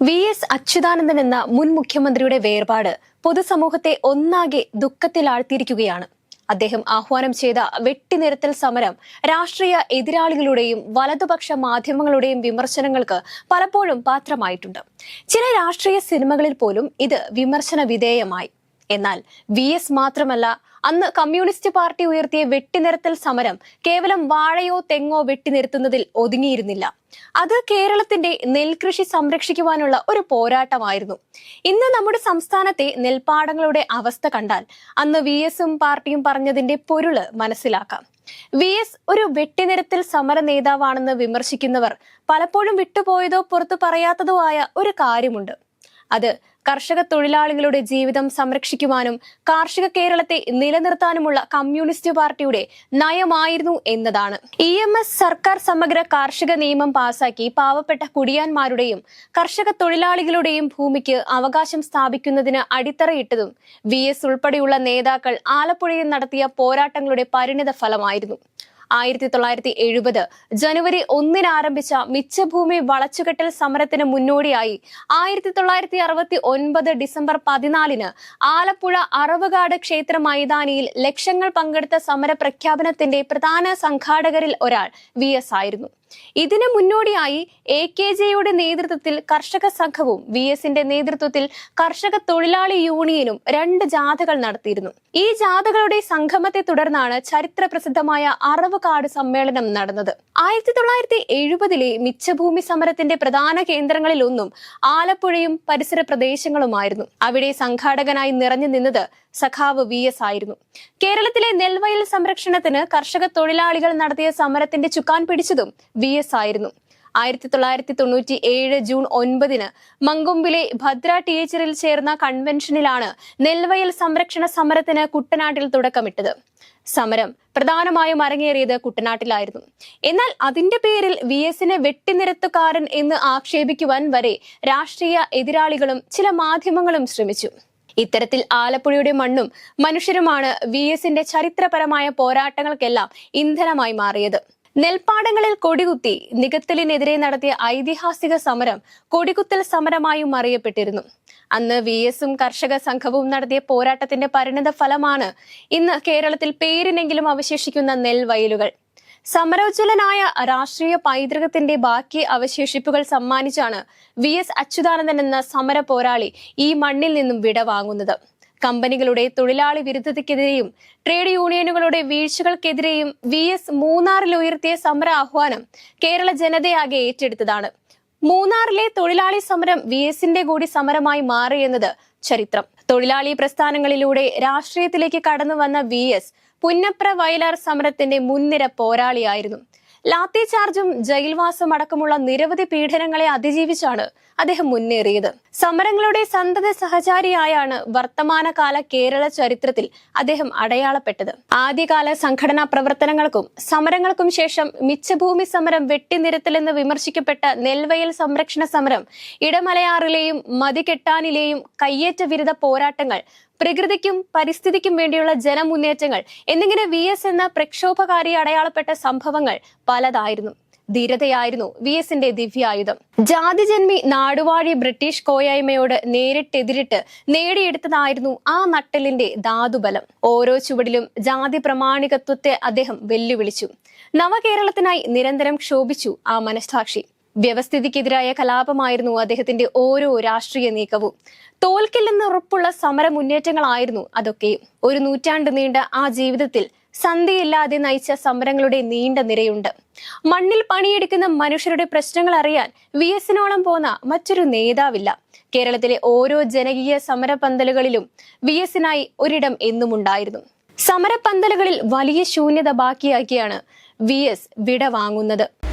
V S Achuthanandan എന്ന മുൻ മുഖ്യമന്ത്രിയുടെ വേർപാട് പൊതുസമൂഹത്തെ ഒന്നാകെ ദുഃഖത്തിലാഴ്ത്തിയിരിക്കുകയാണ്. അദ്ദേഹം ആഹ്വാനം ചെയ്ത വെട്ടിനിരത്തൽ സമരം രാഷ്ട്രീയ എതിരാളികളുടെയും വലതുപക്ഷ മാധ്യമങ്ങളുടെയും വിമർശനങ്ങൾക്ക് പലപ്പോഴും പാത്രമായിട്ടുണ്ട്. ചില രാഷ്ട്രീയ സിനിമകളിൽ പോലും ഇത് വിമർശന വിധേയമായി. എന്നാൽ വി എസ് മാത്രമല്ല അന്ന് കമ്മ്യൂണിസ്റ്റ് പാർട്ടി ഉയർത്തിയ വെട്ടിനിരത്തൽ സമരം കേവലം വാഴയോ തെങ്ങോ വെട്ടിനിരത്തുന്നതിൽ ഒതുങ്ങിയിരുന്നില്ല. അത് കേരളത്തിന്റെ നെൽകൃഷി സംരക്ഷിക്കുവാനുള്ള ഒരു പോരാട്ടമായിരുന്നു. ഇന്ന് നമ്മുടെ സംസ്ഥാനത്തെ നെൽപ്പാടങ്ങളുടെ അവസ്ഥ കണ്ടാൽ അന്ന് വി എസും പാർട്ടിയും പറഞ്ഞതിന്റെ പൊരുൾ മനസ്സിലാക്കാം. വി എസ് ഒരു വെട്ടിനിരത്തിൽ സമര നേതാവാണെന്ന് വിമർശിക്കുന്നവർ പലപ്പോഴും വിട്ടുപോയതോ പുറത്തു പറയാത്തതോ ആയ ഒരു കാര്യമുണ്ട്. അത് കർഷക തൊഴിലാളികളുടെ ജീവിതം സംരക്ഷിക്കുവാനും കാർഷിക കേരളത്തെ നിലനിർത്താനുമുള്ള കമ്മ്യൂണിസ്റ്റ് പാർട്ടിയുടെ നയമായിരുന്നു എന്നതാണ്. ഇ എം എസ് സർക്കാർ സമഗ്ര കാർഷിക നിയമം പാസാക്കി പാവപ്പെട്ട കുടിയാന്മാരുടെയും കർഷക തൊഴിലാളികളുടെയും ഭൂമിക്ക് അവകാശം സ്ഥാപിക്കുന്നതിന് അടിത്തറയിട്ടതും വി എസ് ഉൾപ്പെടെയുള്ള നേതാക്കൾ ആലപ്പുഴയിൽ നടത്തിയ പോരാട്ടങ്ങളുടെ പരിണിത ഫലമായിരുന്നു ആയിരത്തി തൊള്ളായിരത്തി എഴുപത് ജനുവരി ഒന്നിന് ആരംഭിച്ച മിച്ചഭൂമി വളച്ചുകെട്ടൽ സമരത്തിന് മുന്നോടിയായി. ആയിരത്തി തൊള്ളായിരത്തി അറുപത്തി ഒൻപത് ഡിസംബർ പതിനാലിന് ആലപ്പുഴ അറവുകാട് ക്ഷേത്ര മൈതാനിയിൽ ലക്ഷങ്ങൾ പങ്കെടുത്ത സമര പ്രഖ്യാപനത്തിന്റെ പ്രധാന സംഘാടകരിൽ ഒരാൾ വി എസ് ആയിരുന്നു. ഇതിന് മുന്നോടിയായി എ കെ ജെയുടെ നേതൃത്വത്തിൽ കർഷക സംഘവും വി എസിന്റെ നേതൃത്വത്തിൽ കർഷക തൊഴിലാളി യൂണിയനും രണ്ട് ജാഥകൾ നടത്തിയിരുന്നു. ഈ ജാഥകളുടെ സംഗമത്തെ തുടർന്നാണ് ചരിത്ര പ്രസിദ്ധമായ അറവുകാട് സമ്മേളനം നടന്നത്. ആയിരത്തി തൊള്ളായിരത്തി എഴുപതിലെ മിച്ചഭൂമി സമരത്തിന്റെ പ്രധാന കേന്ദ്രങ്ങളിൽ ഒന്നും ആലപ്പുഴയും പരിസര പ്രദേശങ്ങളുമായിരുന്നു. അവിടെ സംഘാടകനായി നിറഞ്ഞു നിന്നത് സഖാവ് വി എസ് ആയിരുന്നു. കേരളത്തിലെ നെൽവയൽ സംരക്ഷണത്തിന് കർഷക തൊഴിലാളികൾ നടത്തിയ സമരത്തിന്റെ ചുക്കാൻ പിടിച്ചതും വി എസ് ആയിരുന്നു. ആയിരത്തി തൊള്ളായിരത്തി തൊണ്ണൂറ്റി ഏഴ് ജൂൺ ഒൻപതിന് മങ്കൊമ്പിലെ ഭദ്ര ടീച്ചറിൽ ചേർന്ന കൺവെൻഷനിലാണ് നെൽവയൽ സംരക്ഷണ സമരത്തിന് കുട്ടനാട്ടിൽ തുടക്കമിട്ടത്. സമരം പ്രധാനമായും അരങ്ങേറിയത് കുട്ടനാട്ടിലായിരുന്നു. എന്നാൽ അതിന്റെ പേരിൽ വി എസിനെ വെട്ടിനിരത്തുകാരൻ എന്ന് ആക്ഷേപിക്കുവാൻ വരെ രാഷ്ട്രീയ എതിരാളികളും ചില മാധ്യമങ്ങളും ശ്രമിച്ചു. ഇത്തരത്തിൽ ആലപ്പുഴയുടെ മണ്ണും മനുഷ്യരുമാണ് വി എസിന്റെ ചരിത്രപരമായ പോരാട്ടങ്ങൾക്കെല്ലാം ഇന്ധനമായി മാറിയത്. നെൽപ്പാടങ്ങളിൽ കൊടികുത്തി നികത്തലിനെതിരെ നടത്തിയ ഐതിഹാസിക സമരം കൊടികുത്തൽ സമരമായും അറിയപ്പെട്ടിരുന്നു. അന്ന് വി എസും കർഷക സംഘവും നടത്തിയ പോരാട്ടത്തിന്റെ പരിണിത ഫലമാണ് ഇന്ന് കേരളത്തിൽ പേരിനെങ്കിലും അവശേഷിക്കുന്ന നെൽവയലുകൾ. സമരോജ്വലനായ രാഷ്ട്രീയ പൈതൃകത്തിന്റെ ബാക്കി അവശേഷിപ്പുകൾ സമ്മാനിച്ചാണ് വി എസ് അച്യുതാനന്ദൻ എന്ന സമര പോരാളി ഈ മണ്ണിൽ നിന്നും വിടവാങ്ങുന്നത് കമ്പനികളുടെ തൊഴിലാളി വിരുദ്ധതയ്ക്കെതിരെയും ട്രേഡ് യൂണിയനുകളുടെ വീഴ്ചകൾക്കെതിരെയും വി എസ് മൂന്നാറിൽ ഉയർത്തിയ സമര ആഹ്വാനം കേരള ജനതയാകെ ഏറ്റെടുത്തതാണ്. മൂന്നാറിലെ തൊഴിലാളി സമരം വി എസിന്റെ കൂടി സമരമായി മാറിയെന്നത് ചരിത്രം. തൊഴിലാളി പ്രസ്ഥാനങ്ങളിലൂടെ രാഷ്ട്രീയത്തിലേക്ക് കടന്നു വന്ന വി എസ് പുന്നപ്ര വയലാർ സമരത്തിന്റെ മുൻനിര പോരാളിയായിരുന്നു. ലാത്തി ചാർജും ജയിൽവാസം അടക്കമുള്ള നിരവധി പീഡനങ്ങളെ അതിജീവിച്ചാണ് അദ്ദേഹം മുന്നേറിയത്. സമരങ്ങളുടെ സന്തത സഹചാരിയായാണ് വർത്തമാനകാല കേരള ചരിത്രത്തിൽ അദ്ദേഹം അടയാളപ്പെട്ടത്. ആദ്യകാല സംഘടനാ പ്രവർത്തനങ്ങൾക്കും സമരങ്ങൾക്കും ശേഷം മിച്ചഭൂമി സമരം വെട്ടിനിരത്തലെന്ന് വിമർശിക്കപ്പെട്ട നെൽവയൽ സംരക്ഷണ സമരം ഇടമലയാറിലെയും മതികെട്ടാനിലെയും കയ്യേറ്റ വിരുദ്ധ പോരാട്ടങ്ങൾ പ്രകൃതിക്കും പരിസ്ഥിതിക്കും വേണ്ടിയുള്ള ജനമുന്നേറ്റങ്ങൾ എന്നിങ്ങനെ വി എസ് എന്ന പ്രക്ഷോഭകാരി അടയാളപ്പെട്ട സംഭവങ്ങൾ പലതായിരുന്നു. ധീരതയായിരുന്നു വി എസിന്റെ ദിവ്യായുധം. ജാതിജന്മി നാടുവാഴി ബ്രിട്ടീഷ് കോയായ്മയോട് നേരിട്ടെതിരിട്ട് നേടിയെടുത്തതായിരുന്നു ആ നട്ടലിന്റെ ധാതുബലം. ഓരോ ചുവടിലും ജാതി പ്രമാണികത്വത്തെ അദ്ദേഹം വെല്ലുവിളിച്ചു. നവകേരളത്തിനായി നിരന്തരം ക്ഷോഭിച്ചു ആ മനസ്സാക്ഷി. വ്യവസ്ഥിതിക്കെതിരായ കലാപമായിരുന്നു അദ്ദേഹത്തിന്റെ ഓരോ രാഷ്ട്രീയ നീക്കവും. തോൽക്കില്ലെന്ന് ഉറപ്പുള്ള സമര മുന്നേറ്റങ്ങളായിരുന്നു അതൊക്കെ. ഒരു നൂറ്റാണ്ട് നീണ്ട ആ ജീവിതത്തിൽ സന്ധിയില്ലാതെ നയിച്ച സമരങ്ങളുടെ നീണ്ട നിരയുണ്ട്. മണ്ണിൽ പണിയെടുക്കുന്ന മനുഷ്യരുടെ പ്രശ്നങ്ങൾ അറിയാൻ വി എസിനോളം പോന്ന മറ്റൊരു നേതാവില്ല. കേരളത്തിലെ ഓരോ ജനകീയ സമരപന്തലുകളിലും വി എസിനായി ഒരിടം എന്നുമുണ്ടായിരുന്നു. സമരപന്തലുകളിൽ വലിയ ശൂന്യത ബാക്കിയാക്കിയാണ് വി എസ് വിട വാങ്ങുന്നത്